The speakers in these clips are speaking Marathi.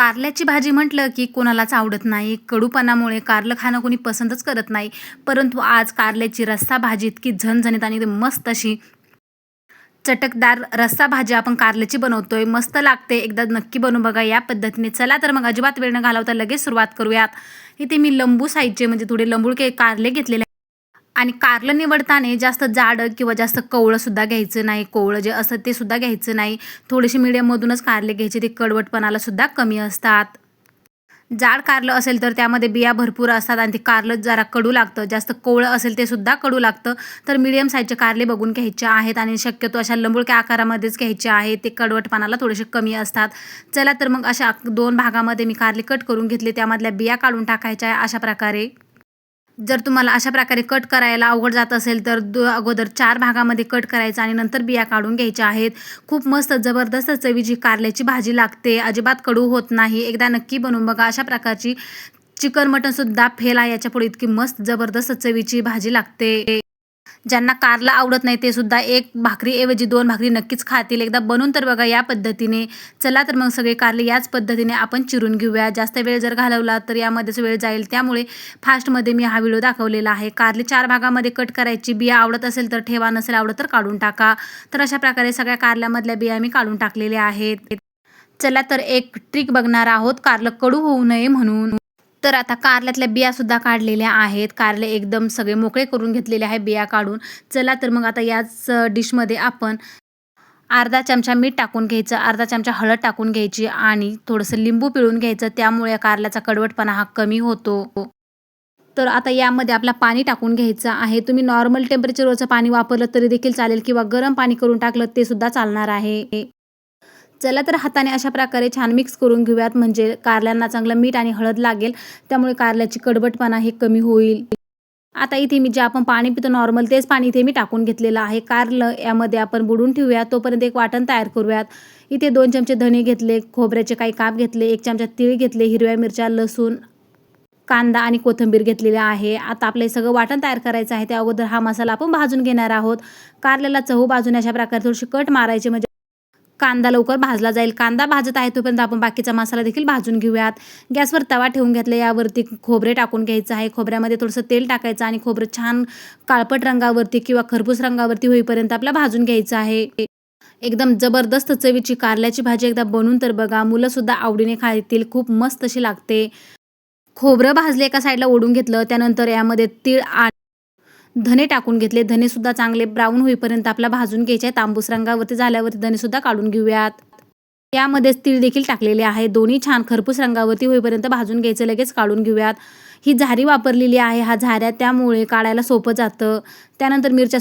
कारल्याची भाजी म्हटलं की कोणालाच आवडत नाही. कडूपणामुळे कारलं खाणं कोणी पसंतच करत नाही. परंतु आज कारल्याची रस्सा भाजी इतकी झणझणीत आणि मस्त अशी चटकदार रस्सा भाजी आपण कारल्याची बनवतोय. मस्त लागते. एकदा नक्की बनवू बघा या पद्धतीने. चला तर मग अजिबात वेळ न घालवता लगेच सुरुवात करूयात. इथे मी लंबू साईजचे म्हणजे थोडे लंबुळके कारले घेतलेले आणि कारलं निवडताना जास्त जाड किंवा जास्त कवळं सुद्धा घ्यायचं नाही. कोवळं जे असतं ते सुद्धा घ्यायचं नाही. थोडेसे मिडियममधूनच कारले घ्यायचे. ते कडवटपणाला सुद्धा कमी असतात. जाड कारलं असेल तर त्यामध्ये बिया भरपूर असतात आणि ते कारलं जरा कडू लागतं. जास्त कोवळं असेल ते सुद्धा कडू लागतं. तर मिडियम साईजचे कारले बघून घ्यायचे आहेत आणि शक्यतो अशा लंबुळक्या आकारामध्येच घ्यायचे आहेत. ते कडवटपणाला थोडेसे कमी असतात. चला तर मग अशा दोन भागामध्ये मी कारले कट करून घेतले. त्यामधल्या बिया काढून टाकायच्या आहे अशा प्रकारे. जर तुम्हाला अशा प्रकारे कट करायला अवघड जात असेल तर दो अगोदर चार भागामध्ये कट करायचं आणि नंतर बिया काढून घ्यायच्या आहेत. खूप मस्त जबरदस्त चवीची कारल्याची भाजी लागते. अजिबात कडू होत नाही. एकदा नक्की बनवून बघा. अशा प्रकारची चिकन मटनसुद्धा फेल आहे. याच्यापुढे इतकी मस्त जबरदस्त चवीची भाजी लागते. ज्यांना कारला आवडत नाही ते सुद्धा एक भाकरीऐवजी दोन भाकरी नक्कीच खातील. एकदा बनून तर बघा या पद्धतीने. चला तर मग सगळे कारले याच पद्धतीने आपण चिरून घेऊया. जास्त वेळ जर घालवला तर यामध्येच वेळ जाईल. त्यामुळे फास्टमध्ये मी हा व्हिडिओ दाखवलेला आहे. कारले चार भागामध्ये कट करायची. बिया आवडत असेल तर ठेवा नसेल आवडत तर काढून टाका. तर अशा प्रकारे सगळ्या कारल्यामधल्या बिया मी काढून टाकलेल्या आहेत. चला तर एक ट्रिक बघणार आहोत. कारलं कडू होऊ नये म्हणून. तर आता कारल्यातल्या बिया सुद्धा काढलेल्या आहेत. कारले एकदम सगळे मोकळे करून घेतलेले आहे बिया काढून. चला तर मग आता याच डिशमध्ये आपण अर्धा चमचा मीठ टाकून घ्यायचं अर्धा चमचा हळद टाकून घ्यायची आणि थोडंसं लिंबू पिळून घ्यायचं. त्यामुळे कारल्याचा कडवटपणा हा कमी होतो. तर आता यामध्ये आपला पाणी टाकून घ्यायचं आहे. तुम्ही नॉर्मल टेम्परेचरवरचं पाणी वापरलं तरी देखील चालेल किंवा गरम पाणी करून टाकलं ते सुद्धा चालणार आहे. चला तर हाताने अशा प्रकारे छान मिक्स करून घेऊयात. म्हणजे कारल्यांना चांगलं मीठ आणि हळद लागेल. त्यामुळे कारल्याची कडबटपणा हे कमी होईल. आता इथे मी जे आपण पाणी पितो नॉर्मल तेच पाणी इथे मी टाकून घेतलेलं आहे. कारलं यामध्ये आपण बुडून ठेवूयात तोपर्यंत एक वाटण तयार करूयात. इथे दोन चमचे धणे घेतले खोबऱ्याचे काही काप घेतले एक चमचा तीळ घेतले हिरव्या मिरच्या लसूण कांदा आणि कोथिंबीर घेतलेली आहे. आता आपलं हे सगळं वाटण तयार करायचं आहे. त्या अगोदर हा मसाला आपण भाजून घेणार आहोत. कारल्याला चहू भाजून अशा प्रकारे थोडीशी कट मारायची. म्हणजे कांदा लवकर भाजला जाईल. कांदा भाजत आहे तोपर्यंत आपण बाकीचा मसाला देखील भाजून घेऊयात. गॅसवर तवा ठेवून घेतला यावरती खोबरे टाकून घ्यायचं आहे. खोबऱ्यामध्ये थोडंसं तेल टाकायचं आणि खोबरं छान काळपट रंगावरती किंवा खरपूस रंगावरती होईपर्यंत आपला भाजून घ्यायचं आहे. एकदम जबरदस्त चवीची कारल्याची भाजी एकदा बनवून तर बघा मुलंसुद्धा आवडीने खातील खूप मस्त अशी लागते. खोबरं भाजले एका साईडला ओढून घेतलं त्यानंतर यामध्ये तीळ आ धने टाकून घेतले. धने सुद्धा चांगले ब्राऊन होईपर्यंत आपला भाजून घ्यायचे आहे. तांबूस रंगावरती झाल्यावरती धने सुद्धा काढून घेऊयात. यामध्येच तीळ देखील टाकलेले आहे. दोन्ही छान खरपूस रंगावरती होईपर्यंत भाजून घ्यायचं लगेच काढून घेऊयात. ही झारी वापरलेली आहे. हा झाऱ्या त्यामुळे काढायला सोपं जातं. त्यानंतर मिरच्या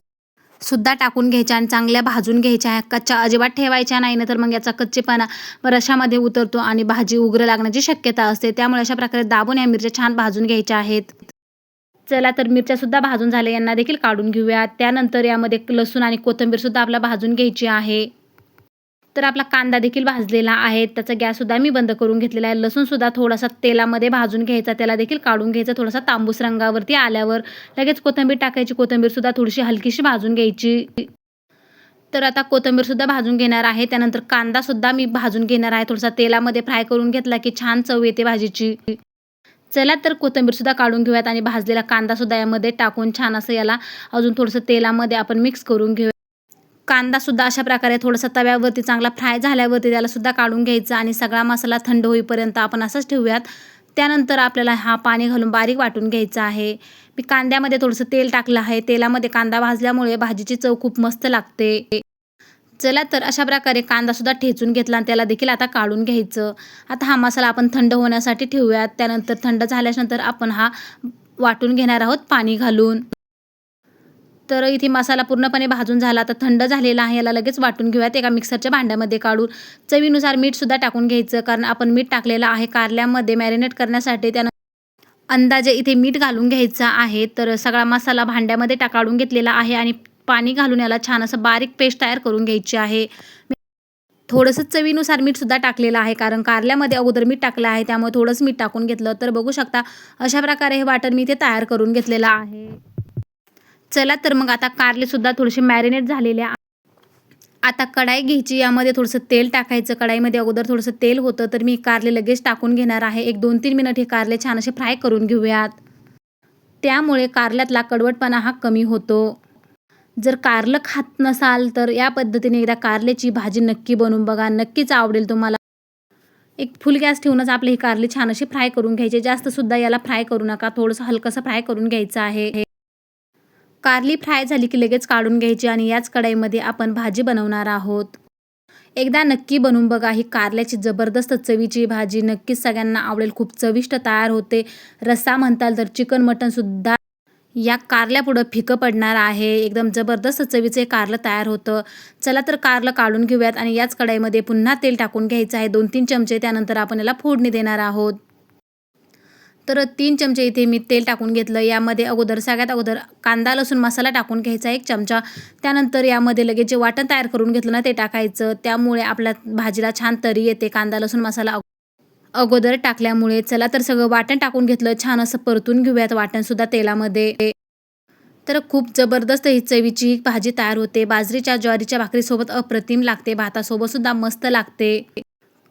सुद्धा टाकून घ्यायच्या आणि चांगल्या भाजून घ्यायच्या कच्च्या अजिबात ठेवायच्या नाही ना तर मग याचा कच्चेपणा रशामध्ये उतरतो आणि भाजी उग्र लागण्याची शक्यता असते. त्यामुळे अशा प्रकारे दाबून या मिरच्या छान भाजून घ्यायच्या आहेत. चला तर मिरच्या सुद्धा भाजून झाल्या यांना देखील काढून घेऊयात. त्यानंतर यामध्ये लसूण आणि कोथिंबीर सुद्धा आपला भाजून घ्यायची आहे. तर आपला कांदा देखील भाजलेला आहे. त्याचा गॅससुद्धा मी बंद करून घेतलेला आहे. लसूणसुद्धा थोडासा तेलामध्ये भाजून घ्यायचा त्याला देखील काढून घ्यायचा थोडासा तांबूस रंगावरती आल्यावर. लगेच कोथिंबीर टाकायची कोथिंबीरसुद्धा थोडीशी हलकीशी भाजून घ्यायची. तर आता कोथिंबीरसुद्धा भाजून घेणार आहे. त्यानंतर कांदासुद्धा मी भाजून घेणार आहे. थोडासा तेलामध्ये फ्राय करून घेतला की छान चव येते भाजीची. चला तर कोथिंबीरसुद्धा काढून घेऊयात आणि भाजलेला कांदासुद्धा यामध्ये टाकून छान असं याला अजून थोडंसं तेलामध्ये आपण मिक्स करून घेऊया. कांदासुद्धा अशा प्रकारे थोडासा तव्यावरती चांगला फ्राय झाल्यावरती त्यालासुद्धा काढून घ्यायचा आणि सगळा मसाला थंड होईपर्यंत आपण असंच ठेवूयात. त्यानंतर आपल्याला हा पाणी घालून बारीक वाटून घ्यायचा आहे. मी कांद्यामध्ये थोडंसं तेल टाकलं आहे. तेलामध्ये कांदा भाजल्यामुळे भाजीची चव खूप मस्त लागते. चला तर अशा प्रकारे कांदासुद्धा ठेचून घेतला आणि त्याला देखील आता काढून घ्यायचं. आता हा मसाला आपण थंड होण्यासाठी ठेवूयात. त्यानंतर थंड झाल्यानंतर आपण हा वाटून घेणार आहोत पाणी घालून. तर इथे मसाला पूर्णपणे भाजून झाला. आता थंड झालेला आहे. याला लगेच वाटून घेऊयात. एका मिक्सरच्या भांड्यामध्ये काढून. चवीनुसार मीठसुद्धा टाकून घ्यायचं. कारण आपण मीठ टाकलेलं आहे कारल्यामध्ये मॅरिनेट करण्यासाठी. त्यानंतर अंदाजे इथे मीठ घालून घ्यायचं आहे. तर सगळा मसाला भांड्यामध्ये टाकाडून घेतलेला आहे आणि पाणी घालून याला छान असं बारीक पेस्ट तयार करून घ्यायची आहे. थोडंसं चवीनुसार मीठसुद्धा टाकलेलं आहे कारण कारल्यामध्ये अगोदर मीठ टाकलं आहे त्यामुळे थोडंसं मीठ टाकून घेतलं. तर बघू शकता अशा प्रकारे हे वाटण मी ते तयार करून घेतलेलं आहे. चला तर मग आता कारलेसुद्धा थोडेसे मॅरिनेट झालेले आता कढाई घ्यायची यामध्ये थोडंसं तेल टाकायचं. कढाईमध्ये अगोदर थोडंसं तेल होतं तर मी कारले लगेच टाकून घेणार आहे. एक दोन तीन मिनिट हे कारले छान असे फ्राय करून घेऊयात. त्यामुळे कारल्यातला कडवटपणा हा कमी होतो. जर कारलं खात नसाल तर या पद्धतीने एकदा कारल्याची भाजी नक्की बनवून बघा. नक्कीच आवडेल तुम्हाला. एक फुल गॅस ठेवूनच आपले ही कारली छान अशी फ्राय करून घ्यायचे. जास्तसुद्धा याला फ्राय करू नका. थोडंसं हलकंसं फ्राय करून घ्यायचं आहे. कारली फ्राय झाली की लगेच काढून घ्यायची आणि याच कढाईमध्ये आपण भाजी बनवणार आहोत. एकदा नक्की बनवून बघा ही कारल्याची जबरदस्त चवीची भाजी. नक्कीच सगळ्यांना आवडेल. खूप चविष्ट तयार होते. रस्सा म्हणताल तर चिकन मटनसुद्धा या कारल्यापुढं फिकं पडणार आहे. एकदम जबरदस्त चवीचं कारलं तयार होतं. चला तर कारलं काढून घेऊयात आणि याच कढईमध्ये पुन्हा तेल टाकून घ्यायचं आहे. दोन तीन चमचे त्यानंतर आपण याला फोडणी देणार आहोत. तर तीन चमचे इथे मी तेल टाकून घेतलं. यामध्ये अगोदर सगळ्यात अगोदर कांदा लसूण मसाला टाकून घ्यायचा एक चमचा. त्यानंतर यामध्ये लगेच जे वाटण तयार करून घेतलं ना ते टाकायचं. त्यामुळे आपल्या भाजीला छान तरी येते. कांदा लसूण मसाला अगोदर टाकल्यामुळे चला तर सगळं वाटण टाकून घेतलं. छान असं परतून घेऊयात वाटणसुद्धा तेलामध्ये. तर खूप जबरदस्त ही चवीची भाजी तयार होते. बाजरीच्या ज्वारीच्या भाकरीसोबत अप्रतिम लागते. भातासोबत सुद्धा मस्त लागते.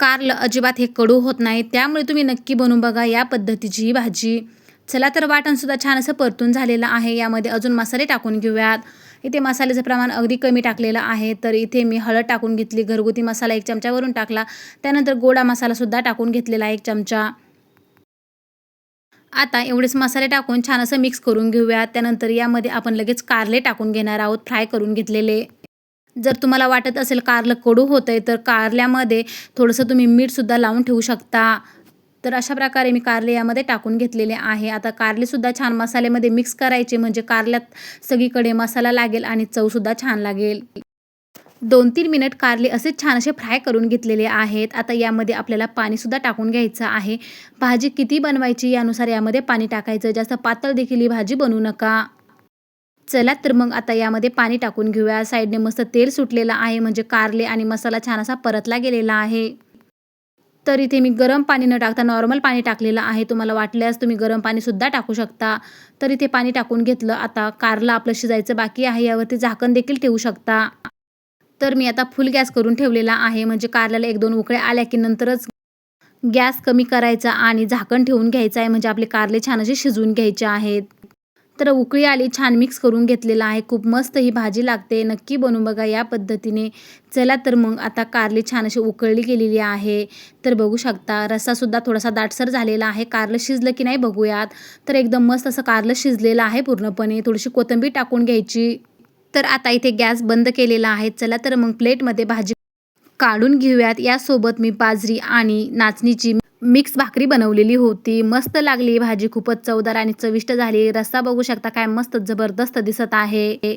कारलं अजिबात हे कडू होत नाही. त्यामुळे तुम्ही नक्की बनवून बघा या पद्धतीची ही भाजी. चला तर वाटणसुद्धा छान असं परतून झालेलं आहे. यामध्ये अजून मसाले टाकून घेऊयात. इथे मसाल्याचं प्रमाण अगदी कमी टाकलेलं आहे. तर इथे मी हळद टाकून घेतली घरगुती मसाला एक चमच्यावरून टाकला. त्यानंतर गोडा मसालासुद्धा टाकून घेतलेला एक चमचा. आता एवढेच मसाले टाकून छान असं मिक्स करून घेऊया. त्यानंतर यामध्ये आपण लगेच कारले टाकून घेणार आहोत फ्राय करून घेतलेले. जर तुम्हाला वाटत असेल कारलं कडू होतं आहे तर कारल्यामध्ये थोडंसं तुम्ही मीठसुद्धा लावून ठेवू शकता. तर अशा प्रकारे मी कारले यामध्ये टाकून घेतलेले आहे. आता कारलेसुद्धा छान मसाल्यामध्ये मिक्स करायचे म्हणजे कारल्यात सगळीकडे मसाला लागेल आणि चवसुद्धा छान लागेल. दोन तीन मिनिट कारले असे छान असे फ्राय करून घेतलेले आहेत. आता यामध्ये आपल्याला पाणीसुद्धा टाकून घ्यायचं आहे. भाजी किती बनवायची यानुसार यामध्ये पाणी टाकायचं. जास्त पातळ देखील ही भाजी बनवू नका. चला तर मग आता यामध्ये पाणी टाकून घेऊया. साईडने मस्त तेल सुटलेलं आहे म्हणजे कारले आणि मसाला छान असा परतला गेलेला आहे. तर इथे मी गरम पाणी न टाकता नॉर्मल पाणी टाकलेलं आहे तुम्हाला वाटल्यास तुम्ही गरम पाणीसुद्धा टाकू शकता. तर इथे पाणी टाकून घेतलं आता कारला आपलं शिजायचं बाकी आहे यावरती झाकण देखील ठेवू शकता. तर मी आता फुल गॅस करून ठेवलेला आहे म्हणजे कारल्याला एक दोन उकळ्या आल्या की नंतरच गॅस कमी करायचा आणि झाकण ठेवून घ्यायचं आहे म्हणजे आपले कारले छान असे शिजवून घ्यायचे आहेत. तर उकळी आली छान मिक्स करून घेतलेला आहे. खूप मस्त ही भाजी लागते. नक्की बनवून बघा या पद्धतीने. चला तर मग आता कारली छान अशी उकळली गेलेली आहे. तर बघू शकता रस्सासुद्धा थोडासा दाटसर झालेला आहे. कारलं शिजलं की नाही बघूयात. तर एकदम मस्त असं कारलं शिजलेलं आहे पूर्णपणे. थोडीशी कोथिंबीर टाकून घ्यायची. तर आता इथे गॅस बंद केलेला आहे. चला तर मग प्लेटमध्ये भाजी काढून घेऊयात. यासोबत मी बाजरी आणि नाचणीची मिक्स भाकरी बनवलेली होती. मस्त लागली भाजी खूपच चवदार आणि चविष्ट झाली. रस्सा बघू शकता काय मस्त जबरदस्त दिसत आहे.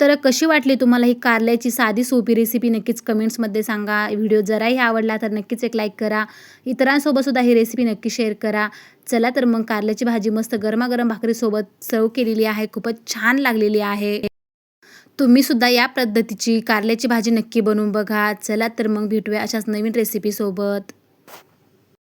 तर कशी वाटली तुम्हाला ही कारल्याची साधी सोपी रेसिपी नक्कीच कमेंट्समध्ये सांगा. व्हिडिओ जराही आवडला तर नक्कीच एक लाईक करा. इतरांसोबत सुद्धा ही रेसिपी नक्की शेअर करा. चला तर मग कारल्याची भाजी मस्त गरमागरम भाकरीसोबत सर्व केलेली आहे. खूपच छान लागलेली आहे. तुम्ही सुद्धा या पद्धतीची कारल्याची भाजी नक्की बनवून बघा. चला तर मग भेटूया अशाच नवीन रेसिपीसोबत